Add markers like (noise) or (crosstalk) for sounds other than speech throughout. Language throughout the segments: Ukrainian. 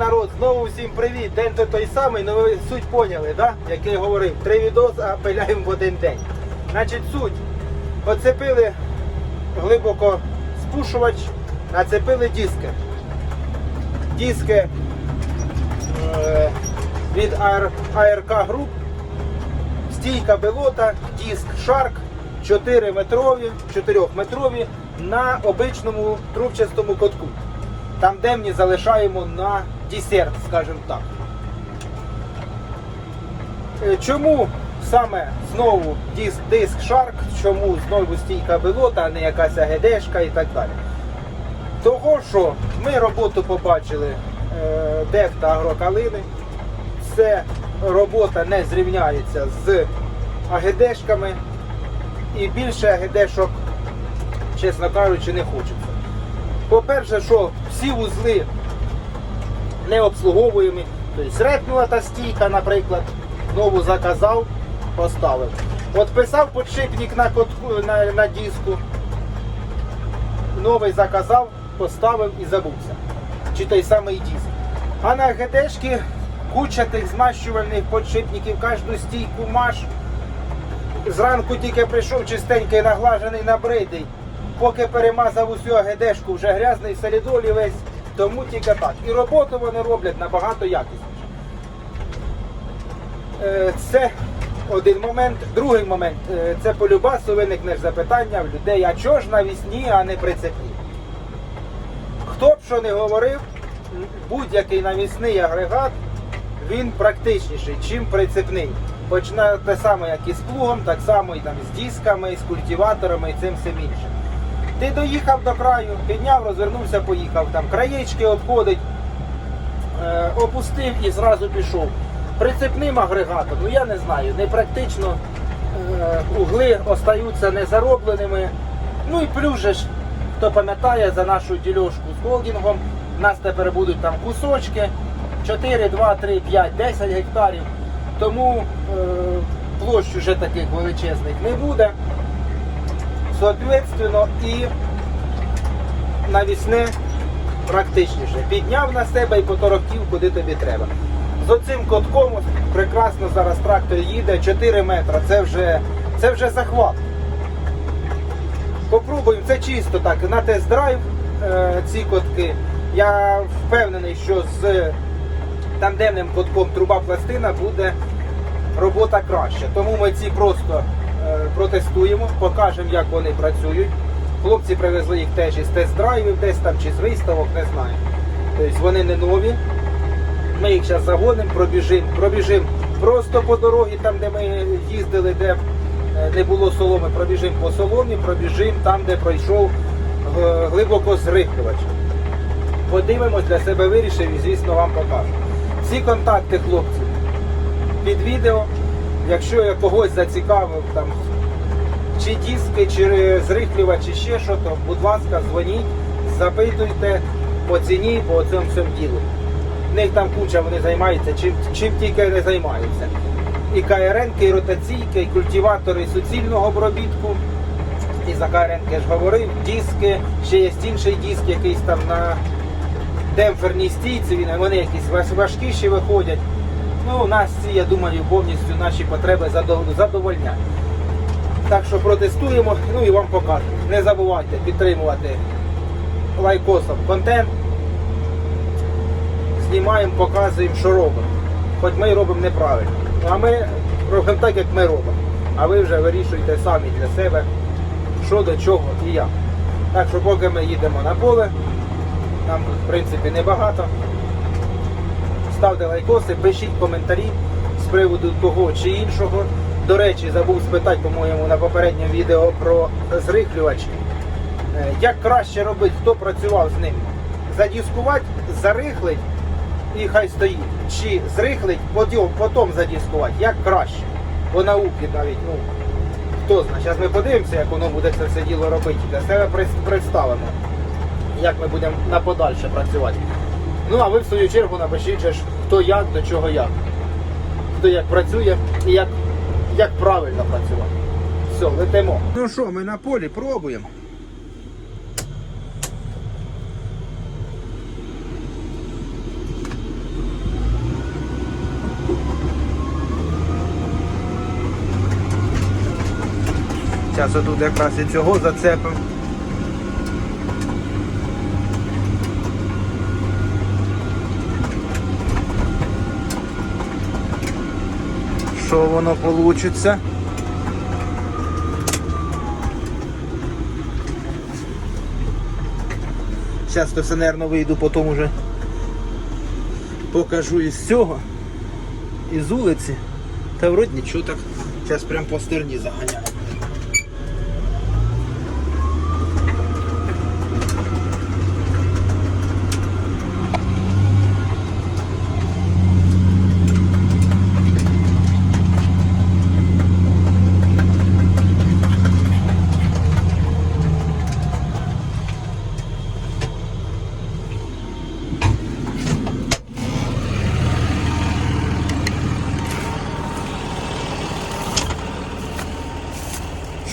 народ, знову всім привіт. День то той самий, але ви суть поняли, да? як я говорив. Три відоси, а пиляємо в один день. Значить, суть. Оцепили глибоко спушувач, нацепили диски. Диски е, від ARK Group, стійка белота, диск Shark 4 метрові, 4 метрові на обичному трубчастому котку. Там демні залишаємо на десерт, скажімо так. Е, Чому саме знову диск, диск Shark, чому знову стійка белота, а не якась АГДшка і так далі? Того, що ми роботу побачили е, деф агрокалини, це робота не зрівняється з АГДшками і більше АГДшок, чесно кажучи, не хочеться. По-перше, що всі вузли не обслуговуємі. Тобто репнула стійка, наприклад, нову заказав, поставив. От писав подшипник на, на, на диску, новий заказав, поставив і забувся. Чи той самий диск. А на ГДшки куча тих змащувальних подшипників, кожну стійку маш. Зранку тільки прийшов чистенький, наглажений, набридий. Поки перемазав усю АГДшку, вже грязний солідолі весь, тому тільки так. І роботу вони роблять набагато якісніше. Е, Це один момент. Другий момент е, це по любасу виникне запитання в людей, а чого ж навісні, а не прицепні? Хто б що не говорив, будь-який навісний агрегат, він практичніший, чим прицепний. Почне те саме, як і з плугом, так само і там з дисками, з культиваторами і цим всім іншим. Ти доїхав до краю, підняв, розвернувся, поїхав. Там краєчки обходить, е, опустив і зразу пішов. Прицепним агрегатом, ну я не знаю, непрактично е, угли остаються незаробленими. Ну і плюс же хто пам'ятає за нашу дільошку з холдингом, у нас тепер будуть там кусочки 4, 2, 3, 5, 10 гектарів. Тому е, площ вже таких величезних не буде. Соответственно, і навісне практичніше. Підняв на себе і поторохтів, куди тобі треба. З оцим котком прекрасно зараз трактор їде 4 метри. Це вже, це вже захват. Попробуємо, це чисто так, на тест-драйв е, ці котки. Я впевнений, що з тандемним котком труба пластина буде робота краща. Тому ми ці просто протестуємо, покажемо, як вони працюють. Хлопці привезли їх теж із тест-драйвів, десь там чи з виставок, не знаю. Тобто вони не нові. Ми їх зараз загонимо, пробіжимо, пробіжимо просто по дорозі, там, де ми їздили, де е, не було соломи, пробіжимо по соломі, пробіжимо там, де пройшов е, глибоко зрихлювач. Подивимось, для себе вирішив і, звісно, вам покажу. Всі контакти хлопців під відео. Якщо я когось зацікавив, там, чи диски, чи зрихлювач, чи ще що, то, будь ласка, дзвоніть, запитуйте по ціні, по цьому всьому ділу. В них там куча, вони займаються, чим, чим тільки не займаються. І КРН, і ротаційки, і культиватори суцільного обробітку. І за КРН ж говорив, диски, ще є інший диск якийсь там на демпферній стійці, вони якісь важкіші виходять. Ну, у нас ці, я думаю, повністю наші потреби задовольняють. Так що протестуємо, ну і вам покажемо. Не забувайте підтримувати лайкосом контент. Знімаємо, показуємо, що робимо. Хоч ми робимо неправильно. А ми робимо так, як ми робимо. А ви вже вирішуєте самі для себе, що до чого і як. Так що поки ми їдемо на поле, нам в принципі небагато. Ставте лайкоси, пишіть коментарі з приводу того чи іншого. До речі, забув спитати, по-моєму, на попередньому відео про зрихлювач. Е, Як краще робити, хто працював з ним? Задіскувати, зарихлить і хай стоїть. Чи зрихлить, потім, потім задіскувати. Як краще? По науці навіть, ну, хто знає. Зараз ми подивимося, як воно буде це все діло робити. Для себе представимо, як ми будемо на подальше працювати. Ну а ви в свою чергу напишіть, хто як, до чого як. Хто як працює і як, як правильно працювати. Все, летимо. Ну що, ми на полі пробуємо. Зараз тут якраз і цього зацепимо. Що воно вийде? Зараз то все, нервно вийду, потім уже покажу із цього, із вулиці. Та вроді нічого так. Зараз прям по стерні заганяю.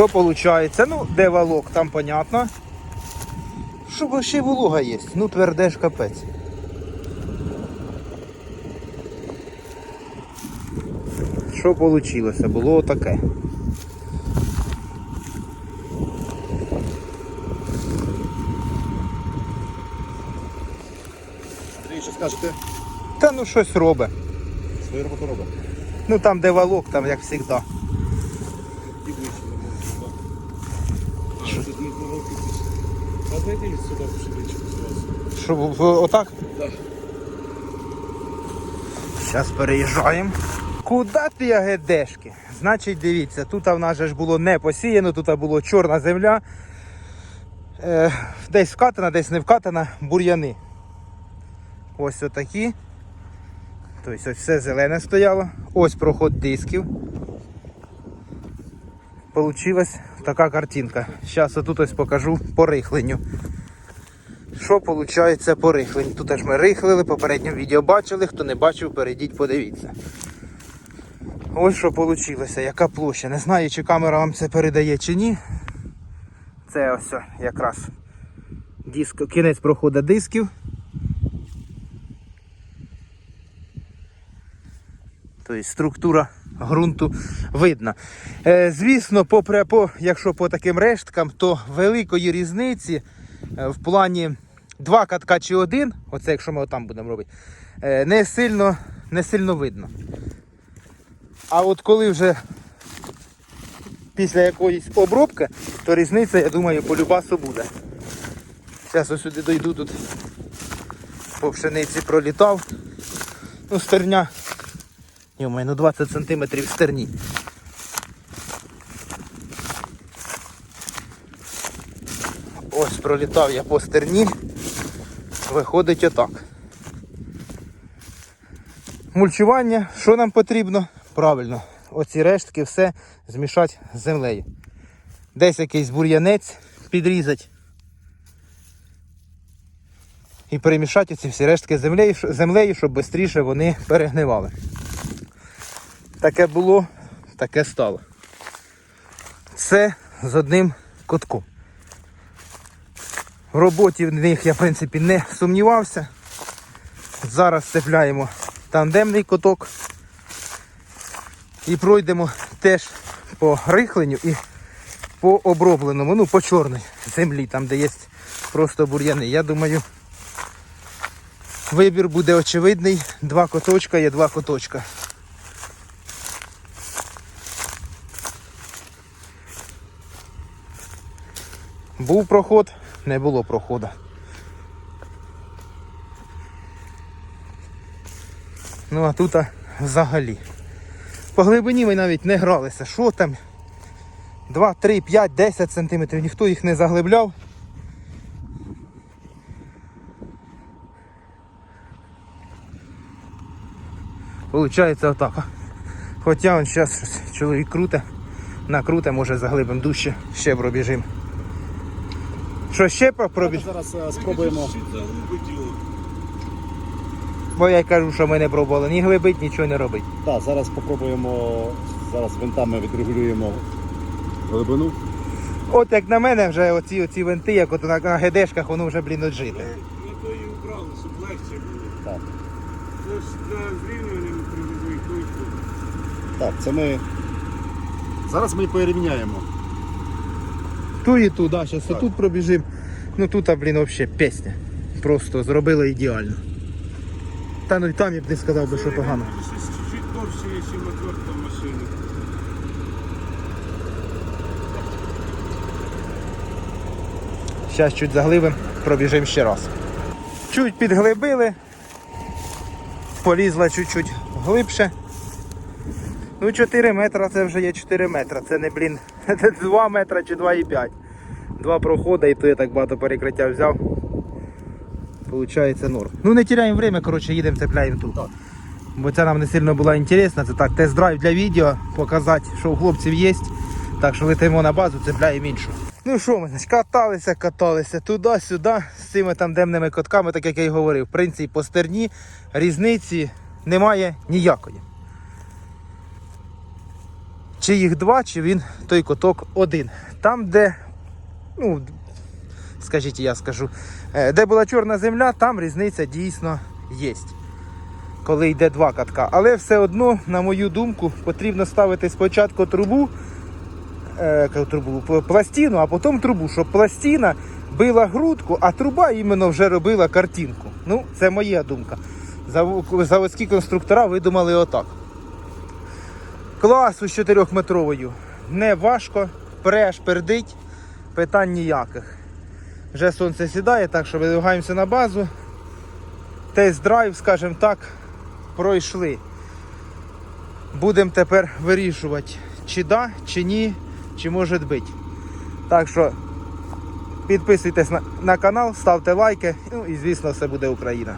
Що виходить? Ну, де валок, там понятно. Що ще волога є. Ну, тверде ж капець. Що вийшло? Було таке. Андрій, що скажете? Та ну щось робить. Свою роботу робить. Ну там, де валок, там як завжди. І вище не можна. А, тут не провалки пішли. А зайди сюди пшеничку зразу. Що в- в- отак? Так. Зараз переїжджаємо. Куди ти ягедешки? Значить, дивіться, тут в нас же ж було не посіяно, тут було чорна земля. Е, десь вкатана, десь не вкатана, бур'яни. Ось отакі. Тобто ось все зелене стояло. Ось проход дисків. Получилась така картинка. Зараз отут ось покажу по рихленню. Що виходить по рихленню? Тут аж ми рихлили, попередньо відео бачили, хто не бачив, перейдіть, подивіться. Ось що вийшло, яка площа. Не знаю, чи камера вам це передає чи ні. Це ось якраз диск, кінець проходу дисків. Тобто структура ґрунту видна. Е, звісно, попри, по, якщо по таким решткам, то великої різниці е, в плані два катка чи один, оце якщо ми отам будемо робити, е, не сильно, не сильно видно. А от коли вже після якоїсь обробки, то різниця, я думаю, по любасу буде. Зараз ось сюди дойду тут по пшениці пролітав. Ну, стерня. Йомай, ну 20 см стерні. Ось пролітав я по стерні. Виходить отак. Мульчування, що нам потрібно? Правильно, оці рештки все змішати з землею. Десь якийсь бур'янець підрізати. І перемішати ці всі рештки землею, землею, щоб швидше вони перегнивали. Таке було, таке стало. Це з одним котком. В роботі в них я в принципі не сумнівався. Зараз цепляємо тандемний коток і пройдемо теж по рихленню і по обробленому, ну по чорній землі, там де є просто бур'яни. Я думаю, вибір буде очевидний. Два коточка є два коточка. Був проход, не було проходу. Ну а тут взагалі. По глибині ми навіть не гралися. Що там? 2, 3, 5, 10 сантиметрів. Ніхто їх не заглибляв. Получається отак. Хоча он зараз чоловік круте, накруте, може заглибимо дужче, ще пробіжимо. Що ще про- Зараз е, спробуємо. Бо я кажу, що ми не пробували ні глибить, нічого не робить. Так, зараз спробуємо. Зараз винтами відрегулюємо глибину. От як на мене, вже оці, оці винти, як от на, на гедешках, воно вже, блін, отжите. Ми то і убрали, щоб легше було. Так, Це ж для зрівнювання привезли точку. так, це ми. Зараз ми порівняємо. Ту і ту, да, зараз тут пробіжимо. Ну тут, а, блін, взагалі пісня. Просто зробили ідеально. Та ну і там я б не сказав би, що погано. Чуть-чуть довше, ніж отвертка машини. Зараз чуть заглибимо, пробіжимо ще раз. Чуть підглибили, полізла чуть-чуть глибше. Ну 4 метри це вже є 4 метри. Це не, блін, (laughs) 2 метри чи 2,5. Два проходи і то я так багато перекриття взяв. Получається норм. Ну не теряємо время, коротше, їдемо цепляємо тут. Бо це нам не сильно було інтересно. Це так, тест-драйв для відео, показати, що у хлопців є. Так що летимо на базу, цепляємо іншу. Ну що ми, значить, каталися, каталися туди-сюди з цими там демними котками, так як я й говорив. В принципі, по стерні різниці немає ніякої. Чи їх два, чи він той коток один. Там, де, ну, скажіть, я скажу, е, де була чорна земля, там різниця дійсно є. Коли йде два катка. Але все одно, на мою думку, потрібно ставити спочатку трубу, е, трубу, пластину, а потім трубу, щоб пластина била грудку, а труба іменно вже робила картинку. Ну, це моя думка. Заводські конструктора видумали отак. Класу з 4-метровою. Не важко, преш, пердить, питань ніяких. Вже сонце сідає, так що видвигаємося на базу. Тест-драйв, скажімо так, пройшли. Будемо тепер вирішувати, чи да, чи ні, чи може бути. Так що підписуйтесь на, на канал, ставте лайки, ну і звісно, все буде Україна.